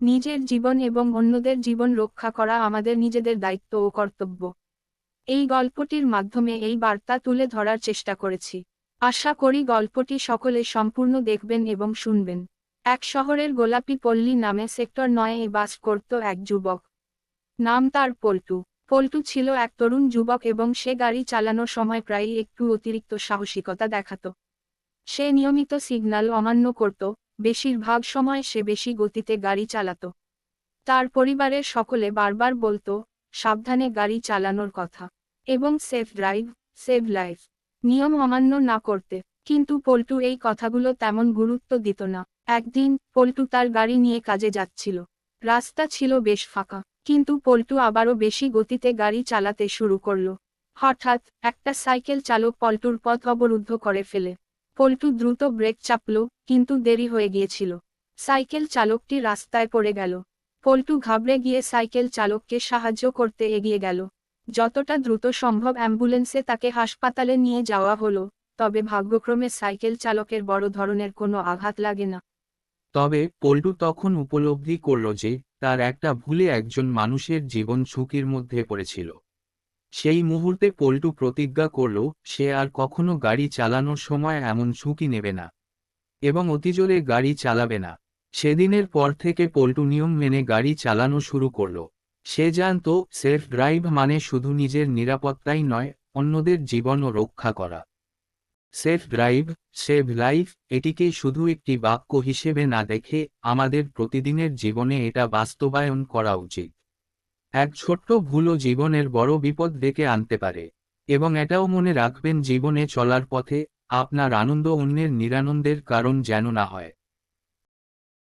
নিজের জীবন এবং অন্যদের জীবন রক্ষা করা আমাদের নিজেদের দায়িত্ব ও কর্তব্য। এই গল্পটির মাধ্যমে এই বার্তা তুলে ধরার চেষ্টা করেছি। আশা করি গল্পটি সকলে সম্পূর্ণ দেখবেন এবং শুনবেন। এক শহরের গোলাপি পল্লী নামে সেক্টর নয়ে বাস করত এক যুবক। নাম তার পল্টু। পল্টু ছিল এক তরুণ যুবক এবং সে গাড়ি চালানোর সময় প্রায়ই একটু অতিরিক্ত সাহসিকতা দেখাত। সে নিয়মিত সিগন্যাল অমান্য করত বেশিরভাগ সময় সে বেশি গতিতে গাড়ি চালাত। তার পরিবারের সকলে বারবার বলতো, সাবধানে গাড়ি চালানোর কথা। এবং সেফ ড্রাইভ, সেভ লাইফ। নিয়ম অমান্য না করতে। কিন্তু পল্টু এই কথাগুলো তেমন গুরুত্ব দিত না। একদিন পল্টু তার গাড়ি নিয়ে কাজে যাচ্ছিল। রাস্তা ছিল বেশ ফাঁকা। কিন্তু পল্টু আবারও বেশি গতিতে গাড়ি চালাতে শুরু করল। হঠাৎ একটা সাইকেল চালক পল্টুর পথ অবরুদ্ধ করে ফেলে। পল্টু দ্রুত ব্রেক চাপল, কিন্তু দেরি হয়ে গিয়েছিল। সাইকেল চালকটি রাস্তায় পড়ে গেল। পল্টু ঘাবড়ে গিয়ে সাইকেল চালককে সাহায্য করতে এগিয়ে গেল। যতটা দ্রুত সম্ভব অ্যাম্বুলেন্সে তাকে হাসপাতালে নিয়ে যাওয়া হলো, তবে ভাগ্যক্রমে সাইকেল চালকের বড় ধরনের কোনো আঘাত লাগে না। তবে পল্টু তখন উপলব্ধি করল যে, তার একটা ভুলে একজন মানুষের জীবন ঝুঁকির মধ্যে পড়েছিল। সেই মুহূর্তে পল্টু প্রতিজ্ঞা করল, সে আর কখনো গাড়ি চালানোর সময় এমন ঝুঁকি নেবে না। এবং অতিজোরে গাড়ি চালাবে না। সেদিনের পর থেকে পল্টু নিয়ম মেনে গাড়ি চালানো শুরু করল। সে জানত, সেলফ ড্রাইভ মানে শুধু নিজের নিরাপত্তাই নয়, অন্যদের জীবনও রক্ষা করা। সেফ ড্রাইভ, সেভ লাইফ, এটিকে শুধু একটি বাক্য হিসেবে না দেখে আমাদের প্রতিদিনের জীবনে এটা বাস্তবায়ন করা উচিত। এক ছোট্ট ভুলও জীবনের বড় বিপদ ডেকে আনতে পারে। এবং এটাও মনে রাখবেন, জীবনে চলার পথে আপনার আনন্দ অন্যের নিরানন্দের কারণ যেন না হয়।